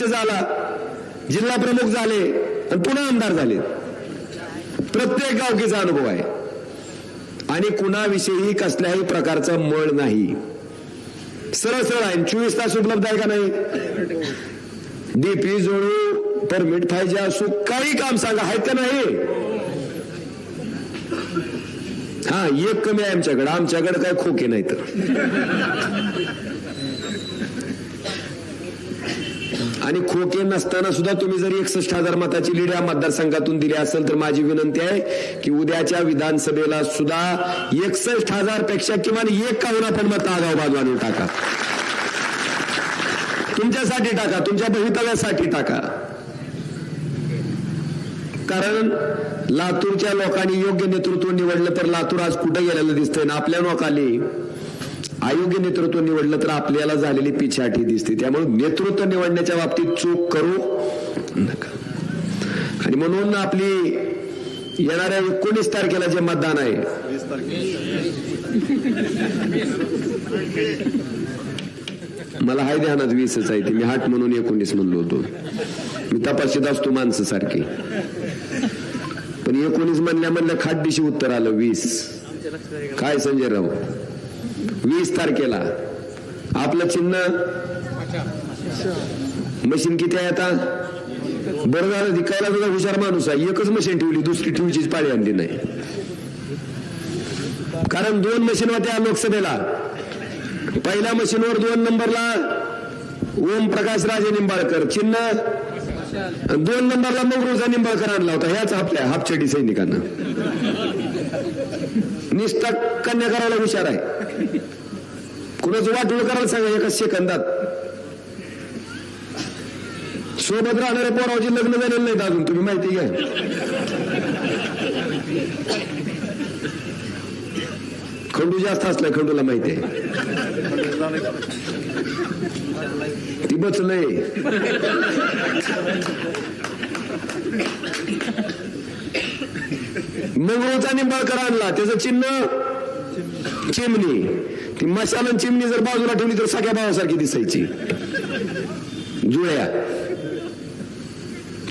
झाला जिल्हा प्रमुख झाले आणि पुन्हा आमदार झाले. प्रत्येक गावकीचा अनुभव आहे. आणि कुणाविषयी कसल्याही प्रकारचा मळ नाही. सरळ सरळ आहे. चोवीस तास उपलब्ध आहे का नाही? डीपी जोडू परमिट पाहिजे असू काही काम सांगा. आहेत का नाही? हा एक कमी आहे आमच्याकडे. आमच्याकडे काय खोके नाही तर आणि खोके नसताना सुद्धा तुम्ही जर एकसष्ट हजार मताची लीड या मतदारसंघातून दिली असेल तर माझी विनंती आहे की उद्याच्या विधानसभेला सुद्धा एकसष्ट हजारपेक्षा किमान एक काहून आपण मत आगाव बाजू आणून टाका. तुमच्यासाठी टाका तुमच्या भवितव्यासाठी टाका. कारण लातूरच्या लोकांनी योग्य नेतृत्व निवडलं तर लातूर आज कुठे गेलेलं दिसतंय ना? आपल्या लोकांनी अयोग्य नेतृत्व निवडलं तर आपल्याला झालेली पिछाटी दिसते. त्यामुळे नेतृत्व निवडण्याच्या बाबतीत चूक करू नका. आणि म्हणून आपली येणाऱ्या एकोणीस तारखेला जे मतदान आहे मला हाय ध्यानात वीसच आहे ते. मी हाट म्हणून एकोणीस म्हणलो होतो. मी तपाशीत असतो माणसं सारखी पण एकोणीस म्हणल्या म्हणल्या खाटदिशी उत्तर आलं वीस. काय संजय राव वीस तारखेला आपलं चिन्ह. मशीन किती आहे आता? बरं झालं दिकायला सुद्धा हुशार माणूस आहे. एकच मशीन ठेवली दुसरी ठेवचीच पाळी आणली नाही. कारण दोन मशीन होत्या लोकसभेला. पहिल्या मशीनवर दोन नंबरला ओम प्रकाश राजे निंबाळकर. चिन्ह. दोन नंबरला मंगरुळचा निंबाळकर आणला होता. ह्याच आपल्या हापचेडी सैनिकांना. निष्ठा कन्या करायला विचार आहे. कुणाची वाटोळ करायला सांगा एका सेकंदात. सोबत राहणाऱ्या पोरावचे लग्न झालेलं नाहीत अजून तुम्ही माहिती घ्या. खंडू जास्त असलाय खंडूला माहिती आहे. ती बचलय. मंगळूचा निंबाळकर आणला. त्याचं चिन्ह चिमणी. ती मशालन चिमणी जर बाजूला ठेवली तर सगळ्या भावासारखी दिसायची. जुळ्या.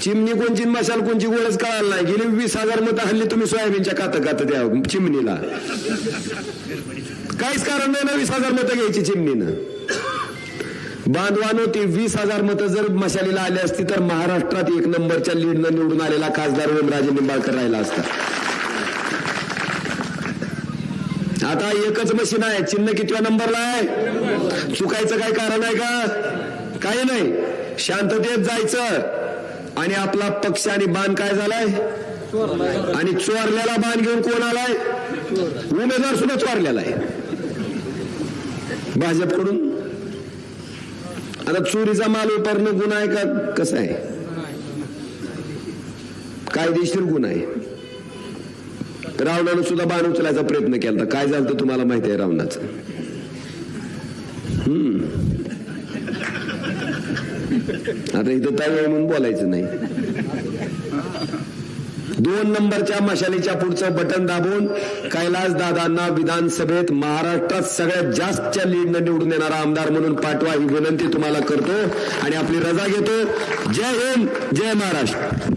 चिमणी कोणची मशाल कोणची गोळच कळायला नाही. गेली वीस हजार मत हल्ली तुम्ही सोयाबीनच्या कात कात त्या चिमणीला. काहीच कारण नाही ना वीस हजार मत घ्यायची चिमणीनं. बांधवानो ती वीस हजार मतं जर मशालीला आली असती तर महाराष्ट्रात एक नंबरच्या लीडनं निवडून आलेला खासदार ओमराजे निंबाळकर राहिला असता. आता एकच मशीन आहे. चिन्ह कितव्या नंबरला आहे? चुकायचं काय कारण आहे का? काही नाही. शांततेत जायचं. आणि आपला पक्ष आणि बाण काय झालाय? आणि चोरलेला बाण घेऊन कोण आलाय? उमेदवार सुद्धा चोरलेला आहे. भाजपकडून? आता चोरीचा माल उपारणं गुन्हा आहे का? कसं आहे? कायदेशीर गुन्हा आहे. रावणानं सुद्धा बाण उचलायचा प्रयत्न केला. होता. काय झालं तुम्हाला माहिती आहे रावणाचं? हम्म. आता इथं त्या म्हणून बोलायचं नाही. दोन नंबरच्या मशालीच्या पुढचं बटन दाबून कैलास दादांना विधानसभेत महाराष्ट्रात सगळ्यात जास्तच्या लीडनं निवडून येणारा आमदार म्हणून पाठवा ही विनंती तुम्हाला करतो आणि आपली रजा घेतो. जय हिंद जय महाराष्ट्र.